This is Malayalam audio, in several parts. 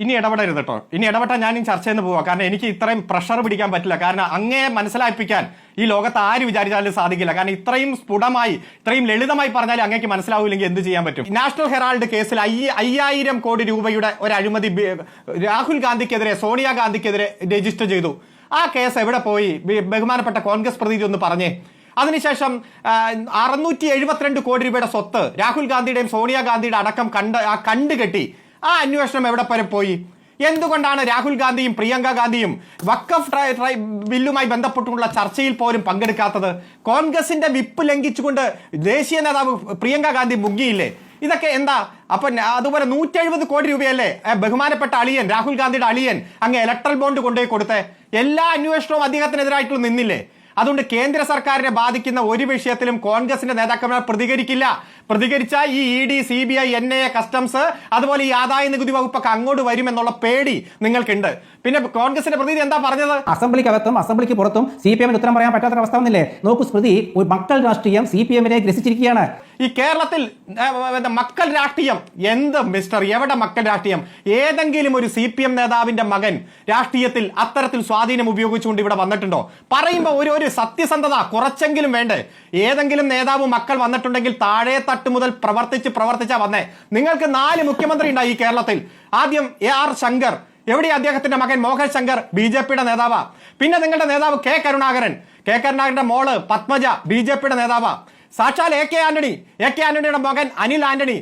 ഇനി ഇടപെടരുത് കേട്ടോ ഇനി ഇടപെട്ടാൽ ഞാൻ ചർച്ച ചെയ്ത് നിന്ന് പോവാം. കാരണം എനിക്ക് ഇത്രയും പ്രഷർ പിടിക്കാൻ പറ്റില്ല. കാരണം അങ്ങേ മനസ്സിലാപ്പിക്കാൻ ഈ ലോകത്ത് ആര് വിചാരിച്ചാലും സാധിക്കില്ല. കാരണം ഇത്രയും സ്ഫുടമായി ഇത്രയും ലളിതമായി പറഞ്ഞാൽ അങ്ങേക്ക് മനസ്സിലാവില്ലെങ്കിൽ എന്ത് ചെയ്യാൻ പറ്റും? നാഷണൽ ഹെറാൾഡ് കേസിൽ അയ്യ- അയ്യായിരം കോടി രൂപയുടെ ഒരു അഴിമതി രാഹുൽ ഗാന്ധിക്കെതിരെ സോണിയാഗാന്ധിക്കെതിരെ രജിസ്റ്റർ ചെയ്തു. ആ കേസ് എവിടെ പോയി? ബഹുമാനപ്പെട്ട കോൺഗ്രസ് പ്രതിനിധി ഒന്ന് പറഞ്ഞേ. അതിനുശേഷം അറുന്നൂറ്റി എഴുപത്തിരണ്ട് കോടി രൂപയുടെ സ്വത്ത് രാഹുൽ ഗാന്ധിയുടെയും സോണിയാഗാന്ധിയുടെ അടക്കം കണ്ട് കണ്ടുകെട്ടി ആ അന്വേഷണം എവിടെ വരെ പോയി? എന്തുകൊണ്ടാണ് രാഹുൽ ഗാന്ധിയും പ്രിയങ്ക ഗാന്ധിയും വക്കഫ് ട്രൈ- ബില്ലുമായി ബന്ധപ്പെട്ടുള്ള ചർച്ചയിൽ പോലും പങ്കെടുക്കാത്തത്? കോൺഗ്രസിന്റെ വിപ്പ് ലംഘിച്ചുകൊണ്ട് ദേശീയ നേതാവ് പ്രിയങ്ക ഗാന്ധി മുങ്ങിയില്ലേ? ഇതൊക്കെ എന്താ? അപ്പൊ അതുപോലെ നൂറ്റി എഴുപത് കോടി രൂപയല്ലേ ബഹുമാനപ്പെട്ട അളിയൻ രാഹുൽ ഗാന്ധിയുടെ അളിയൻ അങ്ങ് ഇലക്ട്രൽ ബോണ്ട് കൊണ്ടുപോയി കൊടുത്തേ? എല്ലാ അന്വേഷണവും അദ്ദേഹത്തിനെതിരായിട്ടുള്ള നിന്നില്ലേ? അതുകൊണ്ട് കേന്ദ്ര സർക്കാരിനെ ബാധിക്കുന്ന ഒരു വിഷയത്തിലും കോൺഗ്രസിന്റെ നേതാക്കന്മാർ പ്രതികരിക്കില്ല. പ്രതികരിച്ചാൽ ഈ E D C B I N I A customs അതുപോലെ ഈ ആദായ നികുതി വകുപ്പൊക്കെ അങ്ങോട്ട് വരുമെന്നുള്ള പേടി നിങ്ങൾക്കുണ്ട്. പിന്നെ കോൺഗ്രസിന്റെ പ്രതിനിധി എന്താ പറഞ്ഞത്? അസംബ്ലിക്കകത്തും അസംബ്ലിക്ക് പുറത്തും സി പി എമ്മിന് ഉത്തരം പറയാൻ പറ്റാത്ത അവസ്ഥ വന്നില്ലേ? നോക്കൂ സ്മൃതി ഒരു മക്കൾ രാഷ്ട്രീയം സി പി എമ്മിനെ ഗ്രസിച്ചിരിക്കുകയാണ്. ഈ കേരളത്തിൽ മക്കൾ രാഷ്ട്രീയം? എന്ത് മിസ്റ്റർ എവിടെ മക്കൾ രാഷ്ട്രീയം? ഏതെങ്കിലും ഒരു സി പി എം നേതാവിന്റെ മകൻ രാഷ്ട്രീയത്തിൽ അത്തരത്തിൽ സ്വാധീനം ഉപയോഗിച്ചുകൊണ്ട് ഇവിടെ വന്നിട്ടുണ്ടോ? പറയുമ്പോൾ ഒരു ഒരു സത്യസന്ധത കുറച്ചെങ്കിലും വേണ്ടേ? ഏതെങ്കിലും നേതാവ് മക്കൾ വന്നിട്ടുണ്ടെങ്കിൽ താഴെ തട്ട് മുതൽ പ്രവർത്തിച്ച് പ്രവർത്തിച്ചാ വന്നേ. നിങ്ങൾക്ക് നാല് മുഖ്യമന്ത്രി ഉണ്ടായി ഈ കേരളത്തിൽ. ആദ്യം എ ആർ ശങ്കർ എവിടെ അദ്ദേഹത്തിന്റെ മകൻ മോഹൻ ശങ്കർ ബി ജെ പിയുടെ നേതാവാ. പിന്നെ നിങ്ങളുടെ നേതാവ് കെ കരുണാകരൻ. കെ കരുണാകരന്റെ മോൾ പത്മജ ബി ജെ പിയുടെ നേതാവാ. സാക്ഷാൽ A K Antony. A K ആന്റണിയുടെ മകൻ അനിൽ ആന്റണി.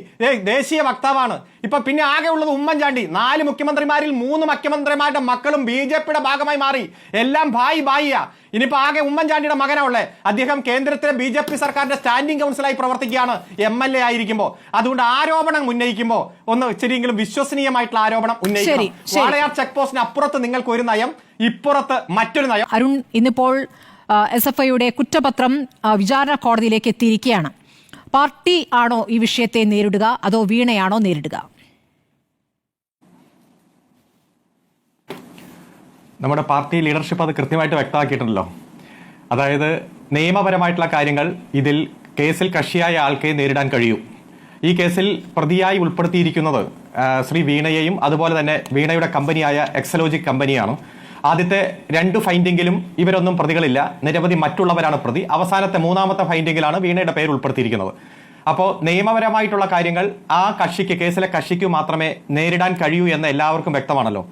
ദേശീയ വക്താവാണ്. ഇപ്പൊ പിന്നെ ആകെ ഉള്ളത് ഉമ്മൻചാണ്ടി. നാല് മുഖ്യമന്ത്രിമാരിൽ മൂന്ന് മുഖ്യമന്ത്രിമാരുടെ മക്കളും ബി ജെ പിയുടെ ഭാഗമായി മാറി. എല്ലാം ഭായി ഭായിയാ. ഇനിയിപ്പോ ആകെ ഉമ്മൻചാണ്ടിയുടെ മകനാ ഉള്ളേ. അദ്ദേഹം കേന്ദ്രത്തിലെ ബി ജെ പി സർക്കാരിന്റെ സ്റ്റാൻഡിംഗ് കൗൺസിലായി പ്രവർത്തിക്കുകയാണ് എം എൽ എ ആയിരിക്കുമ്പോൾ അതുകൊണ്ട് ആരോപണം ഉന്നയിക്കുമ്പോൾ ഒന്ന് ഇച്ചിരിയെങ്കിലും വിശ്വസനീയമായിട്ടുള്ള ആരോപണം ഉന്നയിക്കണം. ശരി. വാളയാർ ചെക്ക് പോസ്റ്റിന് അപ്പുറത്ത് നിങ്ങൾക്ക് ഒരു നയം ഇപ്പുറത്ത് മറ്റൊരു നയം. അരുൺ ഇന്നിപ്പോൾ എസ് എഫ് ഐയുടെ കുറ്റപത്രം വിചാരണ കോടതിയിലേക്ക് എത്തിയിരിക്കുകയാണ്. പാർട്ടി ആണോ ഈ വിഷയത്തെ നേരിടുക? അതോ വീണയാണോ നേരിടുക? നമ്മുടെ പാർട്ടി ലീഡർഷിപ്പ് അത് കൃത്യമായിട്ട് വ്യക്തമാക്കിയിട്ടുണ്ടല്ലോ. അതായത് നിയമപരമായിട്ടുള്ള കാര്യങ്ങൾ ഇതിൽ കേസിൽ കക്ഷിയായ ആൾക്കേ നേരിടാൻ കഴിയൂ. ഈ കേസിൽ പ്രതിയായി ഉൾപ്പെടുത്തിയിരിക്കുന്നത് ശ്രീ വീണയെയും അതുപോലെ തന്നെ വീണയുടെ കമ്പനിയായ എക്സലോജിക് കമ്പനിയാണ് ആദ്യത്തെ രണ്ട് ഫൈൻഡിങ്ങിലും ഇവരൊന്നും പ്രതികളില്ല. നിരവധി മറ്റുള്ളവരാണ് പ്രതി. അവസാനത്തെ മൂന്നാമത്തെ ഫൈൻഡിങ്ങിലാണ് വീണയുടെ പേര് ഉൾപ്പെടുത്തിയിരിക്കുന്നത്. അപ്പോൾ നിയമപരമായിട്ടുള്ള കാര്യങ്ങൾ ആ കക്ഷിക്ക് കേസിലെ കക്ഷിക്ക് മാത്രമേ നേരിടാൻ കഴിയൂ എന്ന് എല്ലാവർക്കും വ്യക്തമാണല്ലോ.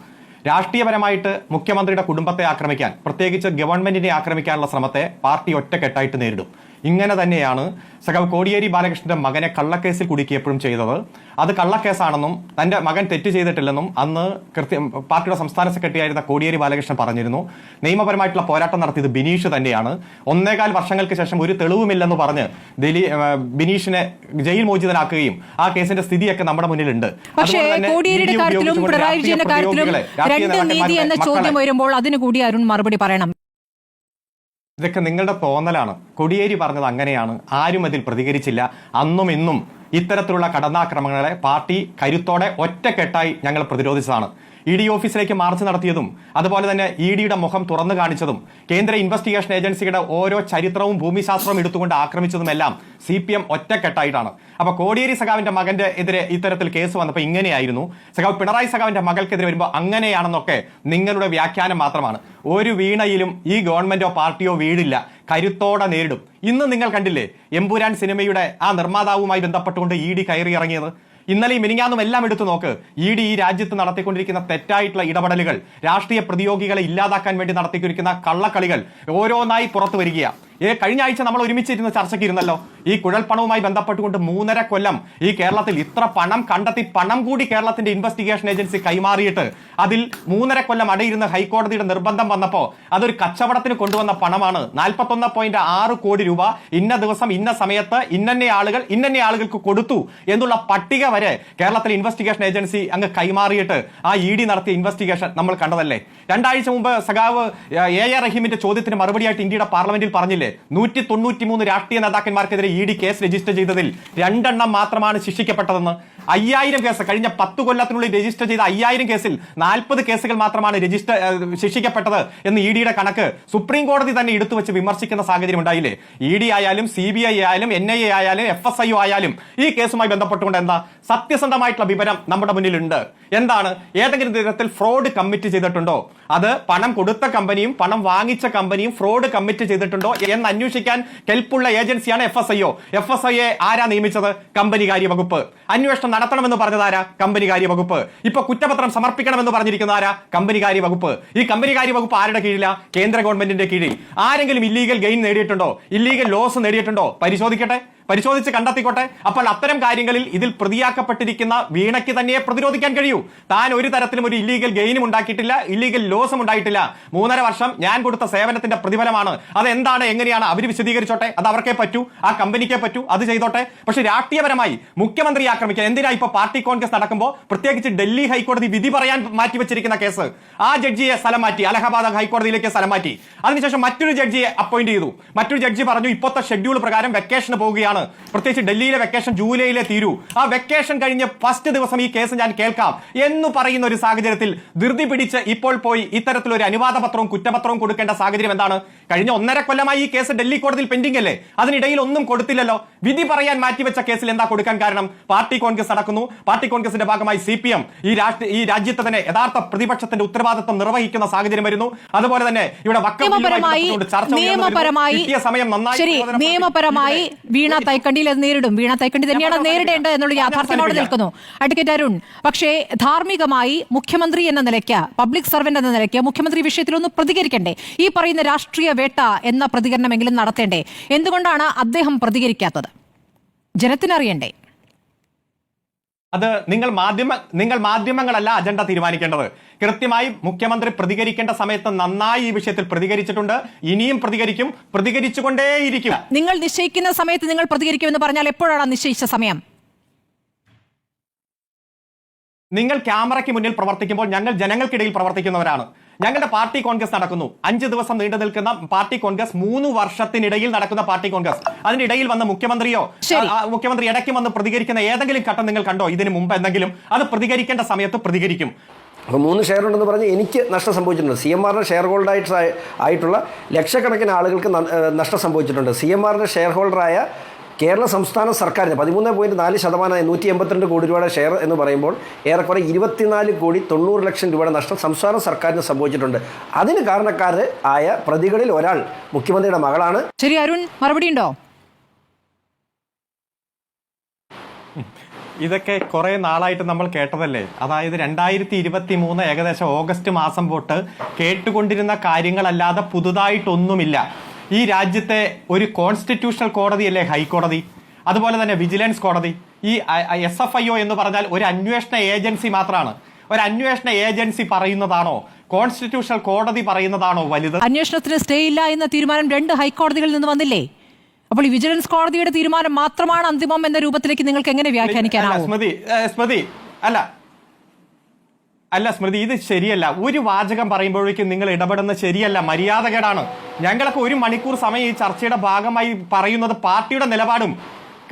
രാഷ്ട്രീയപരമായിട്ട് മുഖ്യമന്ത്രിയുടെ കുടുംബത്തെ ആക്രമിക്കാൻ പ്രത്യേകിച്ച് ഗവൺമെന്റിനെ ആക്രമിക്കാനുള്ള ശ്രമത്തെ പാർട്ടി ഒറ്റക്കെട്ടായിട്ട് നേരിടും. ഇങ്ങനെ തന്നെയാണ് സഖാവ് കോടിയേരി ബാലകൃഷ്ണന്റെ മകനെ കള്ളക്കേസിൽ കുടുക്കിയപ്പോഴും ചെയ്തത്. അത് കള്ളക്കേസാണെന്നും തന്റെ മകൻ തെറ്റ് ചെയ്തിട്ടില്ലെന്നും അന്ന് കൃത്യം പാർട്ടിയുടെ സംസ്ഥാന സെക്രട്ടറി ആയിരുന്ന കോടിയേരി ബാലകൃഷ്ണൻ പറഞ്ഞിരുന്നു. നിയമപരമായിട്ടുള്ള പോരാട്ടം നടത്തിയത് ബിനീഷ് തന്നെയാണ്. ഒന്നേകാൽ വർഷങ്ങൾക്ക് ശേഷം ഒരു തെളിവുമില്ലെന്ന് പറഞ്ഞ് ദിലീ ബിനീഷിനെ ജയിൽ മോചിതനാക്കുകയും ആ കേസിന്റെ സ്ഥിതിയൊക്കെ നമ്മുടെ മുന്നിലുണ്ട്. പക്ഷേ കോടിയേരിയുടെ കാര്യത്തിലും ഉപയോഗിച്ചുകൊണ്ട് പിണറായി വിജയന്റെ കാര്യത്തിലും രണ്ട് നീതി എന്ന ചോദ്യം വരുമ്പോൾ അതിന് കൂടി അരുൺ മറുപടി പറയണം. ഇതൊക്കെ നിങ്ങളുടെ തോന്നലാണ്. കൊടിയേരി പറഞ്ഞത് അങ്ങനെയാണ്. ആരും അതിൽ പ്രതികരിച്ചില്ല. അന്നും ഇന്നും ഇത്തരത്തിലുള്ള കടന്നാക്രമങ്ങളെ പാർട്ടി കരുത്തോടെ ഒറ്റക്കെട്ടായി ഞങ്ങൾ പ്രതിരോധിച്ചതാണ്. ഇ ഡി ഓഫീസിലേക്ക് മാർച്ച് നടത്തിയതും അതുപോലെ തന്നെ ഇ ഡിയുടെ മുഖം തുറന്നു കാണിച്ചതും കേന്ദ്ര ഇൻവെസ്റ്റിഗേഷൻ ഏജൻസിയുടെ ഓരോ ചരിത്രവും ഭൂമിശാസ്ത്രവും എടുത്തുകൊണ്ട് ആക്രമിച്ചതുമെല്ലാം സി പി എം ഒറ്റക്കെട്ടായിട്ടാണ്. അപ്പൊ കോടിയേരി സഖാവിന്റെ മകന്റെ എതിരെ ഇത്തരത്തിൽ കേസ് വന്നപ്പോൾ ഇങ്ങനെയായിരുന്നു. സഖാവ് പിണറായി സഖാവിന്റെ മകൾക്കെതിരെ വരുമ്പോൾ അങ്ങനെയാണെന്നൊക്കെ നിങ്ങളുടെ വ്യാഖ്യാനം മാത്രമാണ്. ഒരു വീണയിലും ഈ ഗവൺമെന്റോ പാർട്ടിയോ വീടില്ല കരുത്തോടെ നേരിടും. ഇന്ന് നിങ്ങൾ കണ്ടില്ലേ എമ്പുരാൻ സിനിമയുടെ ആ നിർമ്മാതാവുമായി ബന്ധപ്പെട്ടുകൊണ്ട് ഇ ഡി കയറി ഇറങ്ങിയത്? ഇന്നലെയും മിനിങ്ങാന്നും എല്ലാം എടുത്തു നോക്ക്. ഇ ഡി ഈ രാജ്യത്ത് നടത്തിക്കൊണ്ടിരിക്കുന്ന തെറ്റായിട്ടുള്ള ഇടപെടലുകൾ രാഷ്ട്രീയ പ്രതിയോഗികളെ ഇല്ലാതാക്കാൻ വേണ്ടി നടത്തിക്കൊണ്ടിരിക്കുന്ന കള്ളക്കളികൾ ഓരോന്നായി പുറത്തു വരികയാണ് ഏ കഴിഞ്ഞ ആഴ്ച നമ്മൾ ഒരുമിച്ചിരുന്ന് ചർച്ചയ്ക്ക് ഇരുന്നല്ലോ? ഈ കുഴൽപ്പണവുമായി ബന്ധപ്പെട്ടുകൊണ്ട് മൂന്നര കൊല്ലം ഈ കേരളത്തിൽ ഇത്ര പണം കണ്ടെത്തി പണം കൂടി കേരളത്തിന്റെ ഇൻവെസ്റ്റിഗേഷൻ ഏജൻസി കൈമാറിയിട്ട് അതിൽ മൂന്നര കൊല്ലം അടയിരുന്ന ഹൈക്കോടതിയുടെ നിർബന്ധം വന്നപ്പോൾ അതൊരു കച്ചവടത്തിന് കൊണ്ടുവന്ന പണമാണ്. നാൽപ്പത്തൊന്ന് പോയിന്റ് ആറ് കോടി രൂപ ഇന്ന ദിവസം ഇന്ന സമയത്ത് ഇന്നന്നെ ആളുകൾ ഇന്നന്നെ ആളുകൾക്ക് കൊടുത്തു എന്നുള്ള പട്ടിക വരെ കേരളത്തിലെ ഇൻവെസ്റ്റിഗേഷൻ ഏജൻസി അങ്ങ് കൈമാറിയിട്ട് ആ ഇ ഡി നടത്തിയ ഇൻവെസ്റ്റിഗേഷൻ നമ്മൾ കണ്ടതല്ലേ? രണ്ടാഴ്ച മുമ്പ് സഖാവ് എ എ റഹീമിന്റെ ചോദ്യത്തിന് മറുപടിയായിട്ട് ഇന്ത്യയുടെ പാർലമെന്റിൽ പറഞ്ഞില്ലേ? നൂറ്റി തൊണ്ണൂറ്റി മൂന്ന് രാഷ്ട്രീയ നേതാക്കന്മാർക്കെതിരെ ഇ ഡി കേസ് രജിസ്റ്റർ ചെയ്തതിൽ രണ്ടെണ്ണം മാത്രമാണ് ശിക്ഷിക്കപ്പെട്ടതെന്ന് അയ്യായിരം കേസ് കഴിഞ്ഞ പത്ത് കൊല്ലത്തിനുള്ളിൽ രജിസ്റ്റർ ചെയ്ത അയ്യായിരം കേസിൽ നാൽപ്പത് കേസുകൾ മാത്രമാണ് രജിസ്റ്റർ ശിക്ഷിക്കപ്പെട്ടത് എന്ന് ഇ ഡിയുടെ കണക്ക് സുപ്രീം കോടതി തന്നെ എടുത്തു വെച്ച് വിമർശിക്കുന്ന സാഹചര്യം ഉണ്ടായില്ലേ? ഇ ഡി ആയാലും സി ബി ഐ ആയാലും എൻ ഐ എ ആയാലും എഫ് എസ് ഐ ആയാലും ഈ കേസുമായി ബന്ധപ്പെട്ടുകൊണ്ട് എന്താ സത്യസന്ധമായിട്ടുള്ള വിവരം നമ്മുടെ മുന്നിലുണ്ട്. എന്താണ്? ഏതെങ്കിലും തരത്തിൽ ഫ്രോഡ് കമ്മിറ്റ് ചെയ്തിട്ടുണ്ടോ? അത് പണം കൊടുത്ത കമ്പനിയും പണം വാങ്ങിച്ച കമ്പനിയും ഫ്രോഡ് കമ്മിറ്റ് ചെയ്തിട്ടുണ്ടോ എന്ന് അന്വേഷിക്കാൻ കെൽപ്പുള്ള ഏജൻസിയാണ് F S IO F S I A ആരാ നിയമിച്ചത്? കമ്പനികാര്യ വകുപ്പ്. അന്വേഷണം നടത്തണമെന്ന് പറഞ്ഞതാരാ കമ്പനികാര്യ വകുപ്പ്. ഇപ്പൊ കുറ്റപത്രം സമർപ്പിക്കണമെന്ന് പറഞ്ഞിരിക്കുന്ന ആരാ? കമ്പനികാര്യ വകുപ്പ്. ഈ കമ്പനികാര്യ വകുപ്പ് ആരുടെ കീഴിലാ? കേന്ദ്ര ഗവൺമെന്റിന്റെ കീഴിൽ. ആരെങ്കിലും ഇല്ലീഗൽ ഗെയിൻ നേടിയിട്ടുണ്ടോ? ഇല്ലീഗൽ ലോസ് നേടിയിട്ടുണ്ടോ? പരിശോധിക്കട്ടെ. പരിശോധിച്ച് കണ്ടെത്തിക്കോട്ടെ. അപ്പോൾ അത്തരം കാര്യങ്ങളിൽ ഇതിൽ പ്രതിയാക്കപ്പെട്ടിരിക്കുന്ന വീണയ്ക്ക് തന്നെ പ്രതിരോധിക്കാൻ കഴിയൂ. താൻ ഒരു തരത്തിലും ഒരു ഇല്ലീഗൽ ഗെയിനും ഉണ്ടാക്കിയിട്ടില്ല ഇല്ലീഗൽ ലോസും ഉണ്ടായിട്ടില്ല. മൂന്നര വർഷം ഞാൻ കൊടുത്ത സേവനത്തിന്റെ പ്രതിഫലമാണ്. അതെന്താണ് എങ്ങനെയാണ് അവർ വിശദീകരിച്ചോട്ടെ? അത് അവർക്കേ പറ്റൂ ആ കമ്പനിക്കേ പറ്റൂ അത് ചെയ്തോട്ടെ. പക്ഷെ രാഷ്ട്രീയപരമായി മുഖ്യമന്ത്രി ആക്രമിക്കാൻ എന്തിനാ ഇപ്പൊ പാർട്ടി കോൺഗ്രസ് നടക്കുമ്പോൾ പ്രത്യേകിച്ച് ഡൽഹി ഹൈക്കോടതി വിധി പറയാൻ മാറ്റിവെച്ചിരിക്കുന്ന കേസ്? ആ ജഡ്ജിയെ സ്ഥലം മാറ്റി അലഹബാദ് ഹൈക്കോടതിയിലേക്ക് സ്ഥലം മാറ്റി. അതിനുശേഷം മറ്റൊരു ജഡ്ജിയെ അപ്പോയിന്റ് ചെയ്തു. മറ്റൊരു ജഡ്ജി പറഞ്ഞു ഇപ്പോഴത്തെ ഷെഡ്യൂൾ പ്രകാരം വെക്കേഷന് പോവുകയാണ്. പ്രത്യേകിച്ച് ഡൽഹിയിലെ വെക്കേഷൻ ജൂലൈയിലെ തീരൂ. ആ വെക്കേഷൻ കഴിഞ്ഞ ഫസ്റ്റ് ദിവസം ഈ കേസ് ഞാൻ കേൾക്കാം. എന്ന് പറയുന്ന ഒരു സാഹചര്യത്തിൽ ധൃതി പിടിച്ച് ഇപ്പോൾ പോയി ഇത്തരത്തിലൊരു അനുവാദ പത്രവും കുറ്റപത്രവും കൊടുക്കേണ്ട സാഹചര്യം എന്താണ്? കഴിഞ്ഞ ഒന്നര കൊല്ലമായി ഈ കേസ് ഡൽഹി കോടതിയിൽ പെൻഡിംഗ് അല്ലേ? അതിനിടയിൽ ഒന്നും കൊടുത്തില്ലല്ലോ. വിധി പറയാൻ മാറ്റിവെച്ച കേസിൽ എന്താ കൊടുക്കാൻ കാരണം? പാർട്ടി കോൺഗ്രസ് നടക്കുന്നു പാർട്ടി കോൺഗ്രസിന്റെ ഭാഗമായി സി പി എം ഈ രാഷ്ട്രീയ ഈ രാജ്യത്തെ തന്നെ യഥാർത്ഥ പ്രതിപക്ഷത്തിന്റെ ഉത്തരവാദിത്വം നിർവഹിക്കുന്ന സാഹചര്യം വരുന്നു. അതുപോലെ തന്നെ ഇവിടെ നിയമപരമായി നിയമപരമായി വീണ തൈക്കണ്ടിയിൽ അത് നേരിടും. വീണ തൈക്കണ്ടി തന്നെയാണ് നേരിടേണ്ടത് എന്നുള്ള യാഥാർത്ഥ്യം അവിടെ നിൽക്കുന്നു. അഡ്വക്കേറ്റ് അരുൺ പക്ഷേ ധാർമ്മികമായി മുഖ്യമന്ത്രി എന്ന നിലയ്ക്ക് പബ്ലിക് സർവന്റ് എന്ന നിലയ്ക്ക് മുഖ്യമന്ത്രി വിഷയത്തിൽ ഒന്ന് പ്രതികരിക്കണ്ടേ? ഈ പറയുന്ന രാഷ്ട്രീയ വേട്ട എന്ന പ്രതികരണമെങ്കിലും നടത്തേണ്ടേ? എന്തുകൊണ്ടാണ് അദ്ദേഹം പ്രതികരിക്കാത്തത്? ജനത്തിനറിയണ്ടേ? അത് നിങ്ങൾ മാധ്യമ നിങ്ങൾ മാധ്യമങ്ങളല്ല അജണ്ട തീരുമാനിക്കേണ്ടത്. കൃത്യമായി മുഖ്യമന്ത്രി പ്രതികരിക്കേണ്ട സമയത്ത് നന്നായി ഈ വിഷയത്തിൽ പ്രതികരിച്ചിട്ടുണ്ട്. ഇനിയും പ്രതികരിക്കും. പ്രതികരിച്ചുകൊണ്ടേയിരിക്കും. നിങ്ങൾ നിശ്ചയിക്കുന്ന സമയത്ത് നിങ്ങൾ പ്രതികരിക്കുമെന്ന് പറഞ്ഞാൽ എപ്പോഴാണ് നിശ്ചയിച്ച സമയം? നിങ്ങൾ ക്യാമറയ്ക്ക് മുന്നിൽ പ്രവർത്തിക്കുമ്പോൾ ഞങ്ങൾ ജനങ്ങൾക്കിടയിൽ പ്രവർത്തിക്കുന്നവരാണ്. ഞങ്ങളുടെ പാർട്ടി കോൺഗ്രസ് നടക്കുന്നു. അഞ്ച് ദിവസം നീണ്ടു നിൽക്കുന്ന പാർട്ടി കോൺഗ്രസ് മൂന്ന് വർഷത്തിനിടയിൽ നടക്കുന്ന പാർട്ടി കോൺഗ്രസ്. അതിനിടയിൽ വന്ന മുഖ്യമന്ത്രിയോ മുഖ്യമന്ത്രി ഇടയ്ക്ക് വന്ന് പ്രതികരിക്കുന്ന ഏതെങ്കിലും ഘട്ടം നിങ്ങൾ കണ്ടോ? ഇതിനു മുമ്പ് എന്തെങ്കിലും? അത് പ്രതികരിക്കേണ്ട സമയത്ത് പ്രതികരിക്കും. അപ്പോൾ മൂന്ന് ഷെയർ ഉണ്ടെന്ന് പറഞ്ഞ് എനിക്ക് നഷ്ടം സംഭവിച്ചിട്ടുണ്ട്. സി എം ആറിന്റെ ഷെയർ ഹോൾഡറായിട്ട് ആയിട്ടുള്ള ലക്ഷക്കണക്കിന് ആളുകൾക്ക് നഷ്ടം സംഭവിച്ചിട്ടുണ്ട്. സി എം ആറിന്റെ ഷെയർ ഹോൾഡറായ കേരള സംസ്ഥാന സർക്കാരിന് പതിമൂന്ന് പോയിന്റ് നാല് ശതമാനമായി നൂറ്റി എൺപത്തിരണ്ട് കോടി രൂപയുടെ ഷെയർ എന്ന് പറയുമ്പോൾ ഏറെക്കുറെ ഇരുപത്തിനാല് കോടി തൊണ്ണൂറ് ലക്ഷം രൂപയുടെ നഷ്ടം സംസ്ഥാന സർക്കാരിന് സംഭവിച്ചിട്ടുണ്ട്. അതിന് കാരണക്കാർ ആയ പ്രതികളിൽ ഒരാൾ മുഖ്യമന്ത്രിയുടെ മകളാണ്. ശരി അരുൺ മറുപടി ഉണ്ടോ? ഇതൊക്കെ കുറേ നാളായിട്ട് നമ്മൾ കേട്ടതല്ലേ? അതായത് രണ്ടായിരത്തി ഇരുപത്തി മൂന്ന് ഏകദേശം ഓഗസ്റ്റ് മാസം തൊട്ട് കേട്ടുകൊണ്ടിരുന്ന കാര്യങ്ങളല്ലാതെ പുതുതായിട്ടൊന്നുമില്ല. ഈ രാജ്യത്തെ ഒരു കോൺസ്റ്റിറ്റ്യൂഷണൽ കോടതിയല്ലേ ഹൈക്കോടതി. അതുപോലെ തന്നെ വിജിലൻസ് കോടതി. ഈ എസ് എഫ് ഐ ഒ എന്ന് പറഞ്ഞാൽ ഒരു അന്വേഷണ ഏജൻസി മാത്രമാണ്. ഒരു അന്വേഷണ ഏജൻസി പറയുന്നതാണോ? കോൺസ്റ്റിറ്റ്യൂഷണൽ കോടതി പറയുന്നതാണോ വലുത്? അന്വേഷണത്തിന് സ്റ്റേ ഇല്ല എന്ന തീരുമാനം രണ്ട് ഹൈക്കോടതികളിൽ നിന്ന് വന്നില്ലേ? അപ്പോൾ ഈ വിജിലൻസ് കോടതിയുടെ തീരുമാനം മാത്രമാണ് അന്തിമം എന്ന രൂപത്തിലേക്ക് നിങ്ങൾക്ക് എങ്ങനെ വ്യാഖ്യാനിക്കാനാണ് വ്യാഖ്യാനിക്കാനാവും? സ്മൃതി സ്മൃതി അല്ല അല്ല സ്മൃതി ഇത് ശരിയല്ല. ഒരു വാചകം പറയുമ്പോഴേക്കും നിങ്ങൾ ഇടപെടുന്നത് ശരിയല്ല. മര്യാദകേടാണ്. ഞങ്ങളൊക്കെ ഒരു മണിക്കൂർ സമയം ഈ ചർച്ചയുടെ ഭാഗമായി പറയുന്നത് പാർട്ടിയുടെ നിലപാടും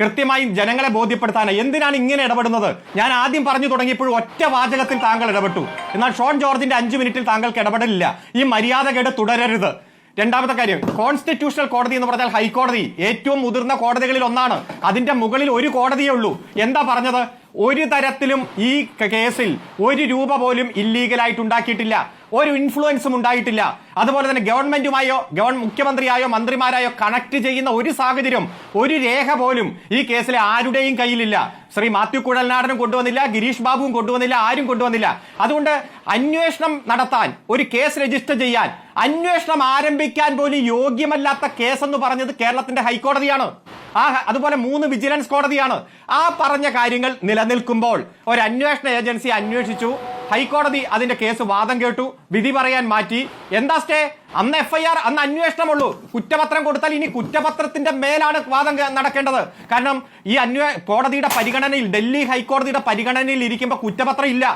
കൃത്യമായി ജനങ്ങളെ ബോധ്യപ്പെടുത്താൻ എന്തിനാണ് ഇങ്ങനെ ഇടപെടുന്നത്? ഞാൻ ആദ്യം പറഞ്ഞു തുടങ്ങിയപ്പോഴും ഒറ്റ വാചകത്തിൽ താങ്കൾ ഇടപെട്ടു. എന്നാൽ ഷോൺ ജോർജിന്റെ അഞ്ചു മിനിറ്റിൽ താങ്കൾക്ക് ഇടപെടലില്ല. ഈ മര്യാദകേട് തുടരരുത്. രണ്ടാമത്തെ കാര്യം കോൺസ്റ്റിറ്റ്യൂഷണൽ കോടതി എന്ന് പറഞ്ഞാൽ ഹൈക്കോടതി ഏറ്റവും മുതിർന്ന കോടതികളിൽ ഒന്നാണ്. അതിന്റെ മുകളിൽ ഒരു കോടതിയേ ഉള്ളൂ. എന്താ പറഞ്ഞത്? ഒരു തരത്തിലും ഈ കേസിൽ ഒരു രൂപ പോലും ഇല്ലീഗലായിട്ട് ഉണ്ടാക്കിയിട്ടില്ല. ഒരു ഇൻഫ്ലുവൻസും ഉണ്ടായിട്ടില്ല. അതുപോലെ തന്നെ ഗവൺമെന്റുമായോ ഗവൺ മുഖ്യമന്ത്രിയായോ മന്ത്രിമാരായോ കണക്ട് ചെയ്യുന്ന ഒരു സാഹചര്യം ഒരു രേഖ പോലും ഈ കേസിലെ ആരുടെയും കയ്യിലില്ല. ശ്രീ മാത്യു കുഴൽനാടനും കൊണ്ടുവന്നില്ല ഗിരീഷ് ബാബുവും കൊണ്ടുവന്നില്ല ആരും കൊണ്ടുവന്നില്ല. അതുകൊണ്ട് അന്വേഷണം നടത്താൻ ഒരു കേസ് രജിസ്റ്റർ ചെയ്യാൻ അന്വേഷണം ആരംഭിക്കാൻ പോലും യോഗ്യമല്ലാത്ത കേസ് എന്ന് പറഞ്ഞത് കേരളത്തിന്റെ ഹൈക്കോടതിയാണ്. ആ അതുപോലെ മൂന്ന് വിജിലൻസ് കോടതിയാണ്. ആ പറഞ്ഞ കാര്യങ്ങൾ നിലനിൽക്കുമ്പോൾ ഒരു അന്വേഷണ ഏജൻസി അന്വേഷിച്ചു. ഹൈക്കോടതി അതിന്റെ കേസ് വാദം കേട്ടു വിധി പറയാൻ മാറ്റി. എന്താ സ്റ്റേ അന്ന് എഫ്ഐആർ അന്ന് അന്വേഷണമുള്ളൂ. കുറ്റപത്രം കൊടുത്താൽ ഇനി കുറ്റപത്രത്തിന്റെ മേലാണ് വാദം നടക്കേണ്ടത്. കാരണം ഈ അന്വേ കോടതിയുടെ പരിഗണനയിൽ ഡൽഹി ഹൈക്കോടതിയുടെ പരിഗണനയിൽ ഇരിക്കുമ്പോൾ കുറ്റപത്രം ഇല്ല.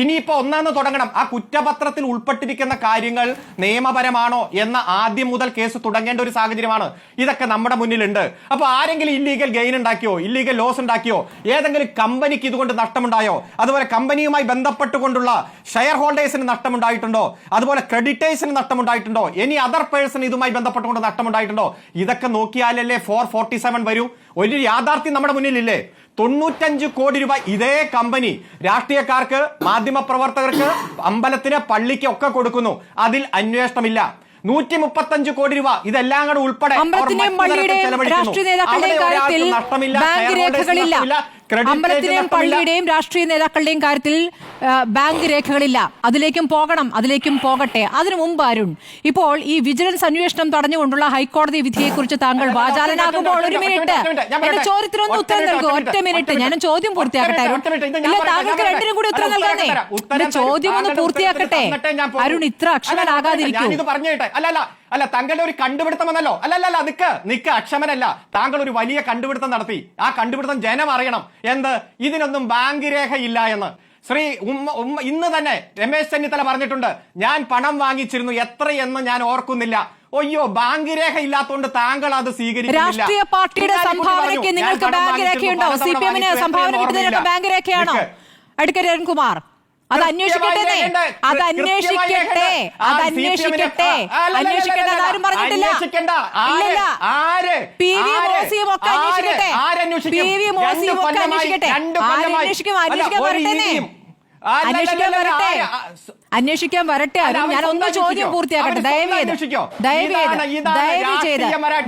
ഇനിയിപ്പോ ഒന്നാന്ന് തുടങ്ങണം. ആ കുറ്റപത്രത്തിൽ ഉൾപ്പെട്ടിരിക്കുന്ന കാര്യങ്ങൾ നിയമപരമാണോ എന്ന ആദ്യം മുതൽ കേസ് തുടങ്ങേണ്ട ഒരു സാഹചര്യമാണ്. ഇതൊക്കെ നമ്മുടെ മുന്നിലുണ്ട്. അപ്പോൾ ആരെങ്കിലും ഇല്ലീഗൽ ഗെയിൻ ഉണ്ടാക്കിയോ ഇല്ലീഗൽ ലോസ് ഉണ്ടാക്കിയോ ഏതെങ്കിലും കമ്പനിക്ക് ഇതുകൊണ്ട് നഷ്ടമുണ്ടായോ അതുപോലെ കമ്പനിയുമായി ബന്ധപ്പെട്ടുകൊണ്ടുള്ള ഷെയർ ഹോൾഡേഴ്സിന് നഷ്ടമുണ്ടായിട്ടുണ്ടോ അതുപോലെ ക്രെഡിറ്റേഴ്സിന് നഷ്ടമുണ്ടായിട്ടുണ്ടോ ഇനി അതർ പേഴ്സൺ ഇതുമായി ബന്ധപ്പെട്ടുകൊണ്ട് നഷ്ടമുണ്ടായിട്ടുണ്ടോ ഇതൊക്കെ നോക്കിയാലല്ലേ ഫോർ ഫോർട്ടി സെവൻ വരൂ. ഒരു യാഥാർത്ഥ്യം നമ്മുടെ മുന്നിലില്ലേ? തൊണ്ണൂറ്റഞ്ച് കോടി രൂപ ഇതേ കമ്പനി രാഷ്ട്രീയക്കാർക്ക് മാധ്യമപ്രവർത്തകർക്ക് അമ്പലത്തിന് പള്ളിക്ക് ഒക്കെ കൊടുക്കുന്നു. അതിൽ അന്വേഷണമില്ല. നൂറ്റി മുപ്പത്തഞ്ച് കോടി രൂപ ഇതെല്ലാം കൂടെ ഉൾപ്പെടെ നഷ്ടമില്ല, നഷ്ടമില്ല. പള്ളിയുടെയും രാഷ്ട്രീയ നേതാക്കളുടെയും കാര്യത്തിൽ ബാങ്ക് രേഖകളില്ല. അതിലേക്കും പോകണം അതിലേക്കും പോകട്ടെ. അതിനു മുമ്പ് അരുൺ. ഇപ്പോൾ ഈ വിജിലൻസ് അന്വേഷണം തടഞ്ഞുകൊണ്ടുള്ള ഹൈക്കോടതി വിധിയെക്കുറിച്ച് താങ്കൾ വാചാലനാകുമ്പോൾ ഒരു മിനിറ്റ്, എന്റെ. ചോദ്യത്തിനൊന്ന് ഉത്തരം നൽകൂ ഒറ്റ മിനിറ്റ് ഞാൻ ചോദ്യം പൂർത്തിയാക്കട്ടെ അരുൺ. ഇല്ല താങ്കൾക്ക് രണ്ടിനും കൂടി ഉത്തരം. നൽകാനേ എന്റെ ചോദ്യം ഒന്ന് പൂർത്തിയാക്കട്ടെ. അരുൺ ഇത്ര അല്ല, അല്ല താങ്കളുടെ ഒരു കണ്ടുപിടുത്തം എന്നല്ലോ അല്ല അല്ല അല്ല നിക്ക്. നിക്ക് അക്ഷമനല്ല. താങ്കൾ ഒരു വലിയ കണ്ടുപിടുത്തം നടത്തി. ആ കണ്ടുപിടുത്തം ജനം അറിയണം. എന്ത്? ഇതിനൊന്നും ബാങ്ക് രേഖയില്ല എന്ന്. ശ്രീ ഉമ്മ ഉമ്മ ഇന്ന് തന്നെ രമേശ് ചെന്നിത്തല പറഞ്ഞിട്ടുണ്ട് ഞാൻ പണം വാങ്ങിച്ചിരുന്നു എത്രയെന്ന് ഞാൻ ഓർക്കുന്നില്ല. ഒയ്യോ ബാങ്ക് രേഖ ഇല്ലാത്തതുകൊണ്ട് താങ്കൾ അത് സ്വീകരിക്കുന്നില്ല. രാഷ്ട്രീയ പാർട്ടിയുടെ സംഭാവനയ്ക്ക് നിങ്ങൾക്ക് ബാങ്ക് രേഖയുണ്ടോ പണം സി പി എമ്മിന് സംഭാവന കിട്ടുന്നതിനൊക്കെ ബാങ്ക് രേഖയാണോ. അടുക്കൽ അത് അന്വേഷിക്കട്ടെ. അത് അന്വേഷിക്കട്ടെ. അത് അന്വേഷിക്കട്ടെ. അന്വേഷിക്കട്ടെ ആരും പറഞ്ഞിട്ടില്ല? പി വി മോസിയും ഒക്കെ? അന്വേഷിക്കട്ടെ? പി വി മോസിയും ഒക്കെ. അന്വേഷിക്കും? അന്വേഷിക്കാൻ വരട്ടെ അന്വേഷിക്കാൻ വരട്ടെ. അന്വേഷിക്കാൻ വരട്ടെ ഞാൻ ഒന്ന് ചോദ്യം പൂർത്തിയാക്കട്ടെ. ദയവ് ചെയ്ത്? ദയവ് ചെയ്ത്. ദയവ് ചെയ്ത്.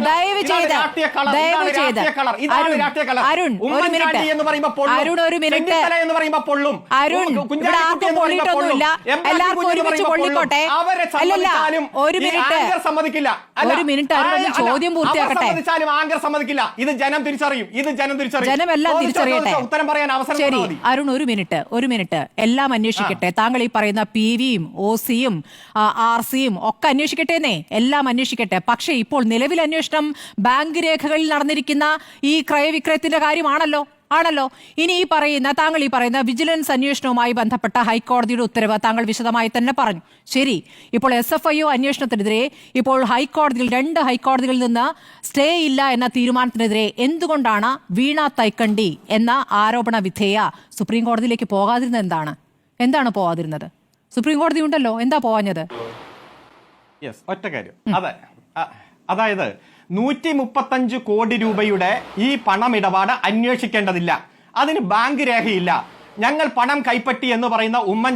ദയവ് ചെയ്ത്. ദയവ് ചെയ്ത്. അരുൺ. ഒരു മിനിറ്റ്. അരുൺ ഒരു മിനിറ്റ്. അരുൺ ഇവിടെ ആർക്കും പൊള്ളിയിട്ടൊന്നുമില്ല. എല്ലാവർക്കും ഒരുമിച്ച് പൊള്ളിക്കോട്ടെ. അല്ലല്ല ഒരു മിനിറ്റ്. സമ്മതിക്കില്ല. ഒരു മിനിറ്റ് അരുൺ ചോദ്യം പൂർത്തിയാക്കട്ടെ. ആങ്കർ സമ്മതിക്കില്ല. ഇത് ജനം തിരിച്ചറിയും. ഇത് ജനം തിരിച്ചറിയും. ജനം എല്ലാം തിരിച്ചറിയട്ടെ. ഉത്തരം പറയാൻ അവസരം ശരി അരുൺ ഒരു മിനിറ്റ്. ഒരു മിനിറ്റ്. എല്ലാം അന്വേഷിക്കട്ടെ. താങ്കൾ ഈ പറയുന്ന പി വിയും ഒ സിയും ആർ സിയും ഒക്കെ അന്വേഷിക്കട്ടെന്നേ. എല്ലാം അന്വേഷിക്കട്ടെ. പക്ഷേ ഇപ്പോൾ നിലവിൽ അന്വേഷണം ബാങ്ക് രേഖകളിൽ നടന്നിരിക്കുന്ന ഈ ക്രയവിക്രയത്തിന്റെ കാര്യമാണല്ലോ. ആണല്ലോ. ഇനി ഈ പറയുന്ന താങ്കൾ ഈ പറയുന്ന വിജിലൻസ് അന്വേഷണവുമായി ബന്ധപ്പെട്ട ഹൈക്കോടതിയുടെ ഉത്തരവ് താങ്കൾ വിശദമായി തന്നെ പറഞ്ഞു. ശരി. ഇപ്പോൾ എസ് എഫ് ഐ ഒ അന്വേഷണത്തിനെതിരെ ഇപ്പോൾ ഹൈക്കോടതിയിൽ രണ്ട് ഹൈക്കോടതികളിൽ നിന്ന് സ്റ്റേ ഇല്ല എന്ന തീരുമാനത്തിനെതിരെ എന്തുകൊണ്ടാണ് വീണ തൈക്കണ്ടി എന്ന ആരോപണ വിധേയ സുപ്രീം കോടതിയിലേക്ക് പോകാതിരുന്നത് എന്താണ്? എന്താണ് പോകാതിരുന്നത് സുപ്രീം കോടതി ഉണ്ടല്ലോ. എന്താ പോവാഞ്ഞത്? യെസ് ഒറ്റ കാര്യം. അതെ. അതായത് നൂറ്റി മുപ്പത്തഞ്ച് കോടി രൂപയുടെ ഈ പണമിടപാട് അന്വേഷിക്കേണ്ടതില്ല. അതിന് ബാങ്ക് രേഖയില്ല. ഞങ്ങൾ പണം കൈപ്പറ്റി എന്ന് പറയുന്ന ഉമ്മൻ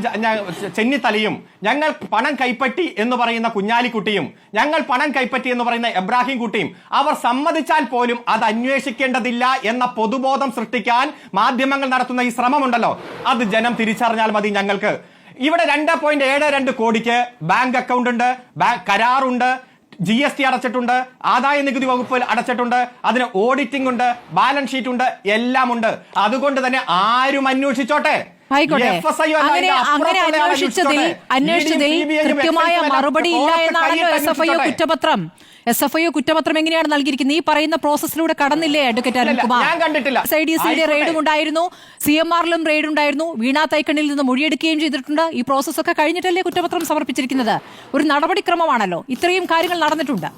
ചെന്നിത്തലയും ഞങ്ങൾ പണം കൈപ്പറ്റി എന്ന് പറയുന്ന കുഞ്ഞാലിക്കുട്ടിയും ഞങ്ങൾ പണം കൈപ്പറ്റി എന്ന് പറയുന്ന എബ്രാഹിം കുട്ടിയും അവർ സമ്മതിച്ചാൽ പോലും അത് അന്വേഷിക്കേണ്ടതില്ല എന്ന പൊതുബോധം സൃഷ്ടിക്കാൻ മാധ്യമങ്ങൾ നടത്തുന്ന ഈ ശ്രമമുണ്ടല്ലോ. അത് ജനം തിരിച്ചറിഞ്ഞാൽ മതി ഞങ്ങൾക്ക്. ഇവിടെ രണ്ട് പോയിന്റ് ഏഴ് രണ്ട് കോടിക്ക് ബാങ്ക് അക്കൗണ്ട് ഉണ്ട് ബാങ്ക് കരാറുണ്ട് ജി എസ് ടി അടച്ചിട്ടുണ്ട് ആദായ നികുതി വകുപ്പ് അടച്ചിട്ടുണ്ട് അതിന് ഓഡിറ്റിംഗ് ഉണ്ട് ബാലൻസ് ഷീറ്റ് ഉണ്ട് എല്ലാം ഉണ്ട്. അതുകൊണ്ട് തന്നെ ആരും അന്വേഷിച്ചോട്ടെ. ആയിക്കോട്ടെ. FSI അങ്ങനെ അങ്ങനെ അന്വേഷിച്ചതിൽ. അന്വേഷിച്ചതിൽ കൃത്യമായ മറുപടി ഇല്ല എന്നാണല്ലോ എസ് എഫ് ഐ ഒ കുറ്റപത്രം. എസ് എഫ് ഐ കുറ്റപത്രം എങ്ങനെയാണ് നൽകിയിരിക്കുന്നത്? ഈ പറയുന്ന പ്രോസസ്സിലൂടെ കടന്നില്ലേ advocate Arunkumar I D S ഐയുടെ റെയ്ഡും ഉണ്ടായിരുന്നു സി എം ആറിലും റെയ്ഡ് ഉണ്ടായിരുന്നു വീണ തൈക്കണ്ണിൽ നിന്ന് മൊഴിയെടുക്കുകയും ചെയ്തിട്ടുണ്ട്. ഈ പ്രോസസ്സൊക്കെ കഴിഞ്ഞിട്ടല്ലേ കുറ്റപത്രം സമർപ്പിച്ചിരിക്കുന്നത്? ഒരു നടപടിക്രമമാണല്ലോ. ഇത്രയും കാര്യങ്ങൾ നടന്നിട്ടുണ്ട്.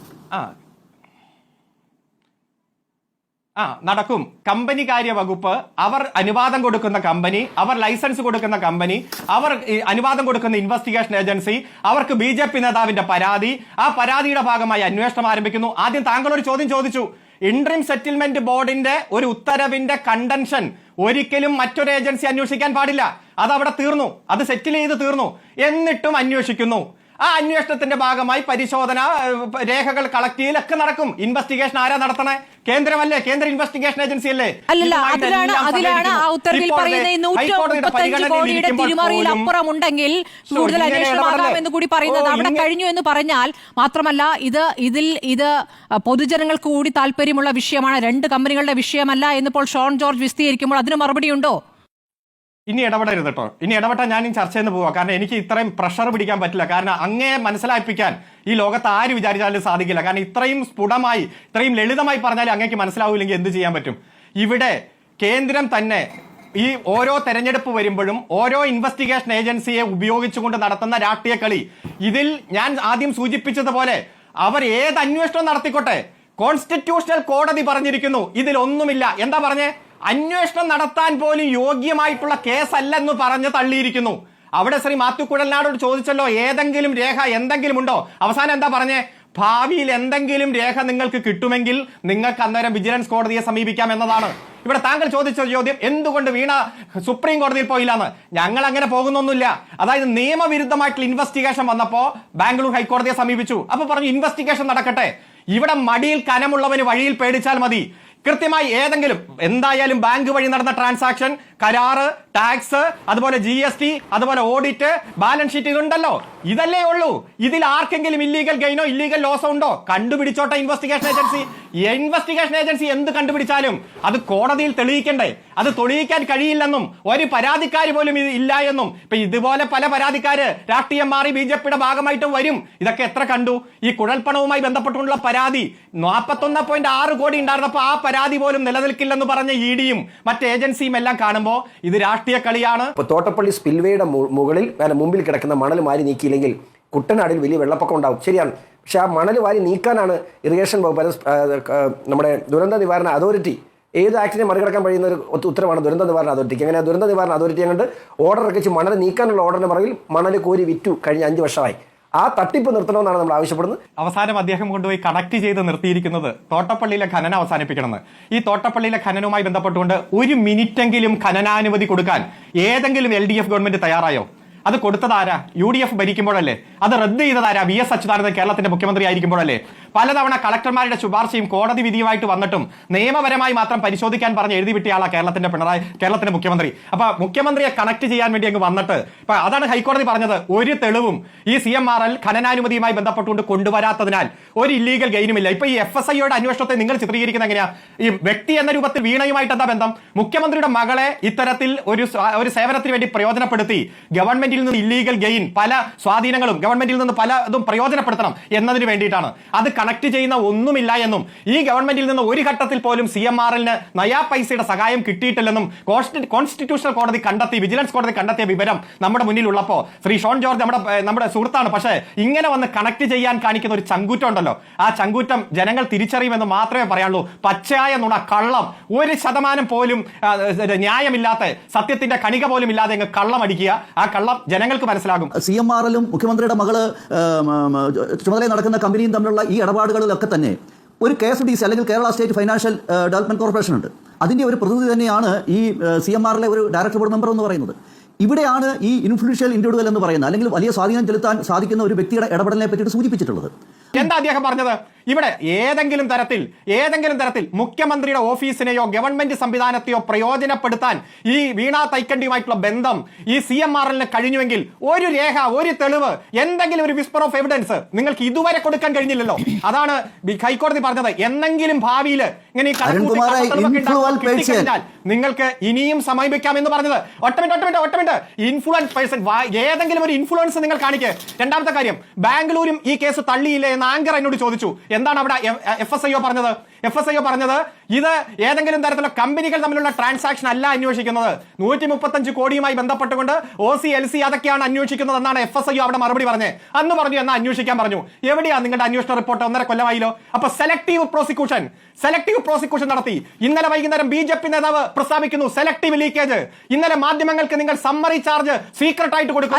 ആ നടക്കും. കമ്പനി കാര്യ വകുപ്പ് അവർ അനുവാദം കൊടുക്കുന്ന കമ്പനി അവർ ലൈസൻസ് കൊടുക്കുന്ന കമ്പനി അവർ അനുവാദം കൊടുക്കുന്ന ഇൻവെസ്റ്റിഗേഷൻ ഏജൻസി അവർക്ക് ബി ജെ പി നേതാവിന്റെ പരാതി ആ പരാതിയുടെ ഭാഗമായി അന്വേഷണം ആരംഭിക്കുന്നു. ആദ്യം താങ്കൾ ഒരു ചോദ്യം ചോദിച്ചു. ഇൻട്രീം സെറ്റിൽമെന്റ് ബോർഡിന്റെ ഒരു ഉത്തരവിന്റെ കണ്ടൻഷൻ ഒരിക്കലും മറ്റൊരു ഏജൻസി അന്വേഷിക്കാൻ പാടില്ല. അത് അവിടെ തീർന്നു. അത് സെറ്റിൽ ചെയ്ത് തീർന്നു. എന്നിട്ടും അന്വേഷിക്കുന്നു. ആ അന്വേഷണത്തിന്റെ ഭാഗമായി പരിശോധന രേഖകൾ കളക്ട് ചെയ്യലൊക്കെ നടക്കും. ഇൻവെസ്റ്റിഗേഷൻ ആരാ നടത്തണേ? കേന്ദ്രമല്ലേ? കേന്ദ്ര ഇൻവെസ്റ്റിഗേഷൻ ഏജൻസി അല്ലേ? അല്ലല്ല അതിലാണ് അതിലാണ് ആ ഉത്തരവിൽ ഇപ്പോൾ പറയുന്ന ഈ ദേ നൂറ്റി മുപ്പത്തഞ്ച് കോടിയുടെ തിരിമറിയിൽ പോലും അപ്പുറമുണ്ടെങ്കിൽ കൂടുതൽ അന്വേഷണമാകാം എന്ന് കൂടി പറയുന്നത്. അവിടെ കഴിഞ്ഞു എന്ന് പറഞ്ഞാൽ മാത്രമല്ല ഇത് ഇതിൽ ഇത് പൊതുജനങ്ങൾക്ക് കൂടി താല്പര്യമുള്ള വിഷയമാണ്. രണ്ട് കമ്പനികളുടെ വിഷയമല്ല എന്നിപ്പോൾ ഷോൺ ജോർജ് വിശദീകരിക്കുമ്പോൾ അതിന് മറുപടിയുണ്ടോ? ഇനി ഇടപെടരുത് കേട്ടോ ഇനി ഇടപെട്ടാൽ ഞാൻ ഈ ചർച്ചയിൽ നിന്ന് പോവാം. കാരണം എനിക്ക് ഇത്രയും പ്രഷർ പിടിക്കാൻ പറ്റില്ല. കാരണം അങ്ങേ മനസ്സിലാക്കിപ്പിക്കാൻ ഈ ലോകത്ത് ആര് വിചാരിച്ചാലും സാധിക്കില്ല. കാരണം ഇത്രയും സ്ഫുടമായി ഇത്രയും ലളിതമായി പറഞ്ഞാൽ അങ്ങേക്ക് മനസ്സിലാവില്ലെങ്കിൽ എന്ത് ചെയ്യാൻ പറ്റും? ഇവിടെ കേന്ദ്രം തന്നെ ഈ ഓരോ തെരഞ്ഞെടുപ്പ് വരുമ്പോഴും ഓരോ ഇൻവെസ്റ്റിഗേഷൻ ഏജൻസിയെ ഉപയോഗിച്ചുകൊണ്ട് നടത്തുന്ന രാഷ്ട്രീയ കളി. ഇതിൽ ഞാൻ ആദ്യം സൂചിപ്പിച്ചതുപോലെ അവർ ഏത് അന്വേഷണം നടത്തിക്കോട്ടെ? കോൺസ്റ്റിറ്റ്യൂഷണൽ കോടതി പറഞ്ഞിരിക്കുന്നു. ഇതിലൊന്നുമില്ല. എന്താ പറഞ്ഞേ? അന്വേഷണം നടത്താൻ പോലും യോഗ്യമായിട്ടുള്ള കേസല്ലെന്ന് പറഞ്ഞ് തള്ളിയിരിക്കുന്നു. അവിടെ ശ്രീ മാത്യു കുഴൽനാടോട് ചോദിച്ചല്ലോ ഏതെങ്കിലും രേഖ എന്തെങ്കിലും ഉണ്ടോ അവസാനം എന്താ പറഞ്ഞേ? ഭാവിയിൽ എന്തെങ്കിലും രേഖ നിങ്ങൾക്ക് കിട്ടുമെങ്കിൽ നിങ്ങൾക്ക് അന്നേരം വിജിലൻസ് കോടതിയെ സമീപിക്കാം എന്നതാണ്. ഇവിടെ താങ്കൾ ചോദിച്ച ചോദ്യം എന്തുകൊണ്ട് വീണ സുപ്രീം കോടതിയിൽ പോയില്ലാന്ന്? ഞങ്ങൾ അങ്ങനെ പോകുന്നൊന്നുമില്ല. അതായത് നിയമവിരുദ്ധമായിട്ടുള്ള ഇൻവെസ്റ്റിഗേഷൻ വന്നപ്പോ ബാംഗ്ലൂർ ഹൈക്കോടതിയെ സമീപിച്ചു. അപ്പൊ പറഞ്ഞു ഇൻവെസ്റ്റിഗേഷൻ നടക്കട്ടെ. ഇവിടെ മടിയിൽ കനമുള്ളവന് വഴിയിൽ പേടിച്ചാൽ മതി. കൃത്യമായി ഏതെങ്കിലും എന്തായാലും ബാങ്ക് വഴി നടന്ന ട്രാൻസാക്ഷൻ കരാറ് ടാക്സ് അതുപോലെ ജി എസ് ടി അതുപോലെ ഓഡിറ്റ് ബാലൻസ് ഷീറ്റ് ഇതുണ്ടല്ലോ. ഇതല്ലേ ഉള്ളൂ. ഇതിൽ ആർക്കെങ്കിലും ഇല്ലീഗൽ ഗെയിനോ ഇല്ലീഗൽ ലോസോ ഉണ്ടോ? കണ്ടുപിടിച്ചോട്ടെ ഇൻവെസ്റ്റിഗേഷൻ ഏജൻസി ഇൻവെസ്റ്റിഗേഷൻ ഏജൻസി എന്ത് കണ്ടുപിടിച്ചാലും അത് കോടതിയിൽ തെളിയിക്കണ്ടേ. അത് തെളിയിക്കാൻ കഴിയില്ലെന്നും ഒരു പരാതിക്കാർ പോലും ഇല്ല എന്നും. ഇപ്പൊ ഇതുപോലെ പല പരാതിക്കാര് രാഷ്ട്രീയം മാറി ബി ജെ പിയുടെ ഭാഗമായിട്ടും വരും. ഇതൊക്കെ എത്ര കണ്ടു? ഈ കുഴൽപ്പണവുമായി ബന്ധപ്പെട്ടുള്ള പരാതി. നാൽപ്പത്തൊന്ന് പോയിന്റ് ആറ് കോടി ഉണ്ടായിരുന്നപ്പോ ആ പരാതി പോലും നിലനിൽക്കില്ലെന്ന് പറഞ്ഞ ഇ ഡിയും മറ്റ് ഏജൻസിയും എല്ലാം കാണുമ്പോൾ ഇത് രാഷ്ട്രീയ കളിയാണ്. തോട്ടപ്പള്ളി സ്പിൽവേയുടെ മുകളിൽ മുമ്പിൽ കിടക്കുന്ന മണൽ മാരി നീക്കിയില്ലെങ്കിൽ കുട്ടനാടിൽ വലിയ വെള്ളപ്പൊക്കം ഉണ്ടാവും. ശരിയാണ്. പക്ഷേ ആ മണൽ വാരി നീക്കാനാണ് ഇറിഗേഷൻ വകുപ്പ് നമ്മുടെ ദുരന്ത നിവാരണ അതോറിറ്റി ഏത് ആക്ടിനെ മറികടക്കാൻ കഴിയുന്ന ഒരു ഉത്ത- ഉത്തരവാണ് ദുരന്ത നിവാരണ അതോറിറ്റിക്ക്. അങ്ങനെ ദുരന്ത നിവാരണ അതോറിറ്റി അങ്ങോട്ട് ഓർഡർ ഇറക്കിച്ച് മണൽ നീക്കാനുള്ള ഓർഡറിന് പുറകിൽ മണൽ കോരി വിറ്റു കഴിഞ്ഞ അഞ്ച് വർഷമായി. ആ തട്ടിപ്പ് നിർത്തണമെന്നാണ് നമ്മൾ ആവശ്യപ്പെടുന്നത്. അവസാനം അദ്ദേഹം കൊണ്ടുപോയി കണക്ട് ചെയ്ത് നിർത്തിയിരിക്കുന്നത് തോട്ടപ്പള്ളിയിലെ ഖനനം അവസാനിപ്പിക്കണമെന്ന്. ഈ തോട്ടപ്പള്ളിയിലെ ഖനനവുമായി ബന്ധപ്പെട്ടുകൊണ്ട് ഒരു മിനിറ്റെങ്കിലും ഖനനാനുമതി കൊടുക്കാൻ ഏതെങ്കിലും എൽ ഡി എഫ് ഗവൺമെന്റ് തയ്യാറായോ? അത് കൊടുത്തതാരാ യു ഡി എഫ് ഭരിക്കുമ്പോഴല്ലേ? അത് റദ്ദ് ചെയ്തതാരാ വി എസ് അച്യുതാനന്ദൻ കേരളത്തിന്റെ മുഖ്യമന്ത്രി ആയിരിക്കുമ്പോഴല്ലേ പലതവണ കളക്ടർമാരുടെ ശുപാർശയും കോടതി വിധിയുമായിട്ട് വന്നിട്ടും നിയമപരമായി മാത്രം പരിശോധിക്കാൻ പറഞ്ഞ് എഴുതി വിട്ടിയാളാ കേരളത്തിന്റെ പിണറായി കേരളത്തിന്റെ മുഖ്യമന്ത്രി. അപ്പൊ മുഖ്യമന്ത്രിയെ കണക്ട് ചെയ്യാൻ വേണ്ടി അങ്ങ് വന്നിട്ട് ഇപ്പൊ അതാണ് ഹൈക്കോടതി പറഞ്ഞത്. ഒരു തെളിവും ഈ സി എം ആർ എൽ ഖനനാനുമതിയുമായി ബന്ധപ്പെട്ടുകൊണ്ട് കൊണ്ടുവരാത്തതിനാൽ ഒരു ഇല്ലീഗൽ ഗെയിനുമില്ല ഇപ്പൊ ഈ എഫ് എസ് ഐയുടെ അന്വേഷണത്തെ നിങ്ങൾ ചിത്രീകരിക്കുന്ന എങ്ങനെയാ? ഈ വ്യക്തി എന്ന രൂപത്തിൽ വീണയുമായിട്ട് എന്താ ബന്ധം? മുഖ്യമന്ത്രിയുടെ മകളെ ഇത്തരത്തിൽ ഒരു ഒരു സേവനത്തിന് വേണ്ടി പ്രയോജനപ്പെടുത്തി ഗവൺമെന്റിൽ നിന്ന് ഇല്ലീഗൽ ഗെയിൻ പല സ്വാധീനങ്ങളും ഗവൺമെന്റിൽ നിന്ന് പല ഇതും പ്രയോജനപ്പെടുത്തണം എന്നതിന് വേണ്ടിയിട്ടാണ്. അത് കണക്ട് ചെയ്യുന്ന ഒന്നുമില്ല എന്നും ഈ ഗവൺമെന്റിൽ നിന്ന് ഒരു ഘട്ടത്തിൽ പോലും സി എം ആർ എല്ലിന് നയാ പൈസയുടെ സഹായം കിട്ടിയിട്ടില്ലെന്നും കോൺസ്റ്റി- കോൺസ്റ്റിറ്റ്യൂഷണൽ കോടതി കണ്ടെത്തി വിജിലൻസ് കോടതി കണ്ടെത്തിയ വിവരം നമ്മുടെ മുന്നിൽ ഉള്ളപ്പോ ശ്രീ ഷോൺ ജോർജ് നമ്മുടെ നമ്മുടെ സുഹൃത്താണ്. പക്ഷേ ഇങ്ങനെ വന്ന് കണക്ട് ചെയ്യാൻ കാണിക്കുന്ന ഒരു ചങ്കൂറ്റം ഉണ്ടല്ലോ. ആ ചങ്കൂറ്റം ജനങ്ങൾ തിരിച്ചറിയുമെന്ന് മാത്രമേ പറയാനുള്ളൂ. പച്ചയായ നുണ കള്ളം. ഒരു ശതമാനം പോലും ന്യായമില്ലാത്ത സത്യത്തിന്റെ കണിക പോലും ഇല്ലാതെ അങ്ങ് കള്ളം അടിക്കുക. ആ കള്ളം ജനങ്ങൾക്ക് മനസ്സിലാകും. സി എം ആർ എല്ലും മുഖ്യമന്ത്രിയുടെ മകൾ ചുമതല നടക്കുന്ന കമ്പനിയും തമ്മിലുള്ള ഈ ഇടപാടുകളിലൊക്കെ തന്നെ ഒരു കെ എസ് ഡി സി അല്ലെങ്കിൽ Kerala state financial development corporation ഉണ്ട്. അതിന്റെ ഒരു പ്രതിനിധി തന്നെയാണ് ഈ സി എം ആറിലെ ഒരു ഡയറക്ടർ ബോർഡ് മെമ്പർ എന്ന് പറയുന്നത്. ഇവിടെയാണ് ഈ ഇൻഫ്ലുവൻഷ്യൽ ഇൻഡിവിഡുവൽ എന്ന് പറയുന്നത് അല്ലെങ്കിൽ വലിയ സ്വാധീനം ചെലുത്താൻ സാധിക്കുന്ന ഒരു വ്യക്തിയുടെ ഇടപെടലിനെ പറ്റിയിട്ട് സൂചിപ്പിച്ചിട്ടുള്ളത്. എന്താ അദ്ദേഹം പറഞ്ഞത്? ഇവിടെ ഏതെങ്കിലും തരത്തിൽ ഏതെങ്കിലും തരത്തിൽ മുഖ്യമന്ത്രിയുടെ ഓഫീസിനെയോ ഗവൺമെന്റ് സംവിധാനത്തെയോ പ്രയോജനപ്പെടുത്താൻ ഈ വീണ തൈക്കണ്ടിയുമായിട്ടുള്ള ബന്ധം ഈ സി എം ആർ എല്ലിന് കഴിഞ്ഞുവെങ്കിൽ ഒരു രേഖ ഒരു തെളിവ് എന്തെങ്കിലും ഒരു വിസ്പർ ഓഫ് എവിഡൻസ് നിങ്ങൾക്ക് ഇതുവരെ കൊടുക്കാൻ കഴിഞ്ഞില്ലല്ലോ. അതാണ് ഹൈക്കോടതി പറഞ്ഞത്. എന്തെങ്കിലും ഭാവിയിൽ ഇങ്ങനെ നിങ്ങൾക്ക് ഇനിയും സമീപിക്കാം എന്ന് പറഞ്ഞത്. ഒട്ടമിട്ട് ഒട്ടമിട്ട് മിനിറ്റ് ഇൻഫ്ലുവൻസ് പേഴ്സൺ ഏതെങ്കിലും ഒരു ഇൻഫ്ലുവൻസ് നിങ്ങൾ കാണിക്കുക രണ്ടാമത്തെ കാര്യം ബാംഗ്ലൂരും ഈ കേസ് തള്ളിയില്ലേ എന്ന് ആങ്കർ എന്നോട് ചോദിച്ചു എന്താണ് അവിടെ എഫ് എസ് ഐ ഒ പറഞ്ഞത്? എഫ് എസ് ഐ ഒ പറഞ്ഞത് ഇത് ഏതെങ്കിലും തരത്തിലുള്ള കമ്പനികൾ തമ്മിലുള്ള ട്രാൻസാക്ഷൻ അല്ല അന്വേഷിക്കുന്നത്. നൂറ്റി മുപ്പത്തഞ്ച് കോടിയുമായി ബന്ധപ്പെട്ടുകൊണ്ട് ഒ സി എൽ സി അതൊക്കെയാണ് അന്വേഷിക്കുന്നത് എന്നാണ് എഫ് എസ് ഐ ഒ അവിടെ മറുപടി പറഞ്ഞത്. അന്ന് പറഞ്ഞു എന്നാ അന്വേഷിക്കാൻ പറഞ്ഞു. എവിടെയാണ് നിങ്ങളുടെ അന്വേഷണ റിപ്പോർട്ട്? ഒന്നര കൊല്ലമായില്ലോ. അപ്പൊ സെലക്ടീവ് പ്രോസിക്യൂഷൻ സെലക്ടീവ് പ്രോസിക്യൂഷൻ നടത്തി. ഇന്നലെ വൈകുന്നേരം ബി ജെ പി നേതാവ് പ്രസ്താവിക്കുന്നു സെലക്ടീവ് ലീക്കേജ് ഇന്നലെ മാധ്യമങ്ങൾക്ക് നിങ്ങൾ സമ്മറി ചാർജ് സീക്രട്ട് ആയിട്ട് കൊടുക്കും